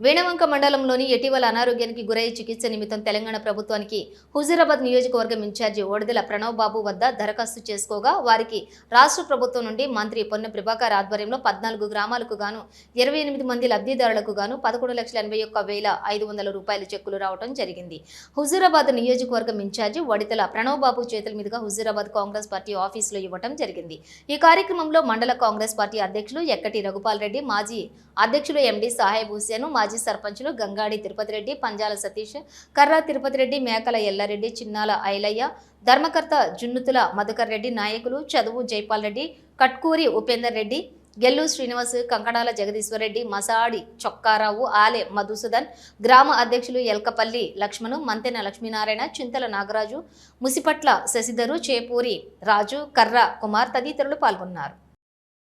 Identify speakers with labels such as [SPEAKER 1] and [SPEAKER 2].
[SPEAKER 1] వేణవంక మండలంలోని ఇటీవల అనారోగ్యానికి గురై చికిత్స నిమిత్తం తెలంగాణ ప్రభుత్వానికి హుజూరాబాద్ నియోజకవర్గం ఇన్ఛార్జి ఓడదల ప్రణవ్ బాబు వద్ద దరఖాస్తు చేసుకోగా వారికి రాష్ట్ర ప్రభుత్వం నుండి మంత్రి పొన్న ప్రభాకర్ ఆధ్వర్యంలో పద్నాలుగు గ్రామాలకు గాను ఇరవై ఎనిమిది మంది లబ్ధిదారులకు గాను పదకొండు లక్షల ఎనభై ఒక్క వేల ఐదు వందల రూపాయల చెక్కులు రావడం జరిగింది. హుజూరాబాద్ నియోజకవర్గం ఇన్ఛార్జి వడితల ప్రణవ్ బాబు చేతుల మీదుగా హుజూరాబాద్ కాంగ్రెస్ పార్టీ ఆఫీసులో ఇవ్వడం జరిగింది. ఈ కార్యక్రమంలో మండల కాంగ్రెస్ పార్టీ అధ్యక్షులు ఎక్కటి రఘుపాల్ రెడ్డి మాజీ అధ్యక్షులు ఎండి సాహెబ్ హుసేన్ మాజీ మాజీ సర్పంచులు గంగాడి తిరుపతి రెడ్డి పంజాల సతీష్ కర్రా తిరుపతి రెడ్డి మేకల ఎల్లారెడ్డి చిన్నాల ఐలయ్య ధర్మకర్త జున్నుతుల మధుకర్ రెడ్డి నాయకులు చదువు జైపాల్ రెడ్డి కట్కూరి ఉపేందర్ రెడ్డి గెల్లు శ్రీనివాస్ కంకణాల జగదీశ్వరరెడ్డి మసాడి చొక్కారావు ఆలే మధుసూదన్ గ్రామ అధ్యక్షులు ఎల్కపల్లి లక్ష్మణు మంతెన లక్ష్మీనారాయణ చింతల నాగరాజు ముసిపట్ల శశిధరు చేపూరి రాజు కర్ర కుమార్ తదితరులు పాల్గొన్నారు.